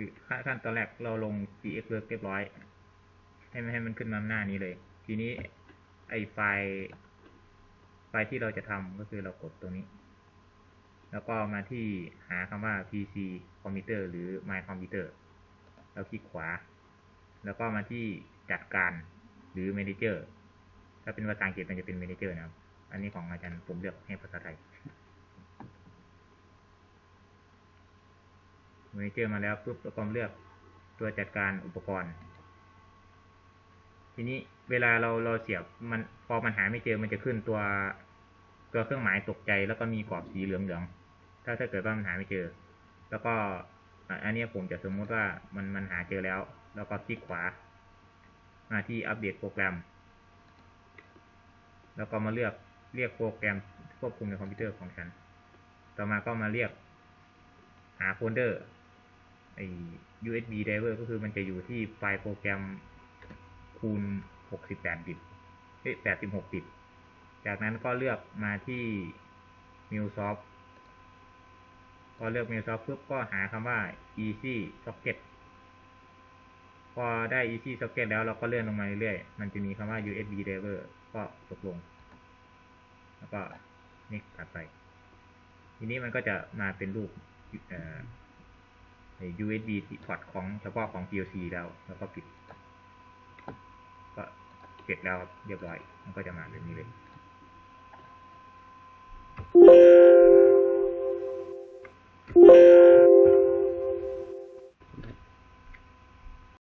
คือขั้นตอนแรกเราลง cx work เรียบร้อย ให้มันให้มันขึ้นมาหน้านี้เลย ทีนี้ไอไฟล์ ไฟล์ที่เราจะทำก็คือเรากดตรงนี้ แล้วก็มาที่หาคำว่า pc computer หรือ my computer แล้วคลิกขวา แล้วก็มาที่จัดการหรือ manager ถ้าเป็นภาษาอังกฤษมันจะเป็น manager นะครับ อันนี้ของอาจารย์ผมเลือกให้ภาษาไทย manager มาแล้วปุ๊บแล้วก็เลือกตัวจัดการอุปกรณ์ ทีนี้เวลาเราเราเสียบมันพอมันหาไม่เจอมันจะขึ้นตัวตัวเครื่องหมายตกใจแล้วก็มีกรอบสีเหลืองๆ ถ้าถ้าเกิดว่ามันหาไม่เจอ แล้วก็อันนี้ผมจะสมมุติว่ามันมันหาเจอแล้ว แล้วก็คลิกขวา มาที่อัปเดตโปรแกรม แล้วก็มาเลือกเรียกโปรแกรมควบคุมในคอมพิวเตอร์ของฉัน ต่อมาก็มาเรียกหาโฟลเดอร์ ไอ้ USB driver ก็คือมันจะอยู่ที่ไฟล์โปรแกรมคูณ 68 บิตเอ้ย86 บิต จากนั้นก็เลือกมาที่ MuleSoft พอเลือก MuleSoft ปุ๊บก็หาคำว่า Easy Socket พอได้ Easy Socket แล้วเราก็เลื่อนลงมาเรื่อยๆ มันจะมีคำว่า USB driver ก็ตกลง แล้วก็ next ถัดไป ทีนี้มันก็จะมาเป็นรูป ใน USB port ของเฉพาะของ PLC แล้ว แล้วก็ปิด ก็เสร็จแล้วเรียบร้อย มันก็จะมาแบบนี้เลย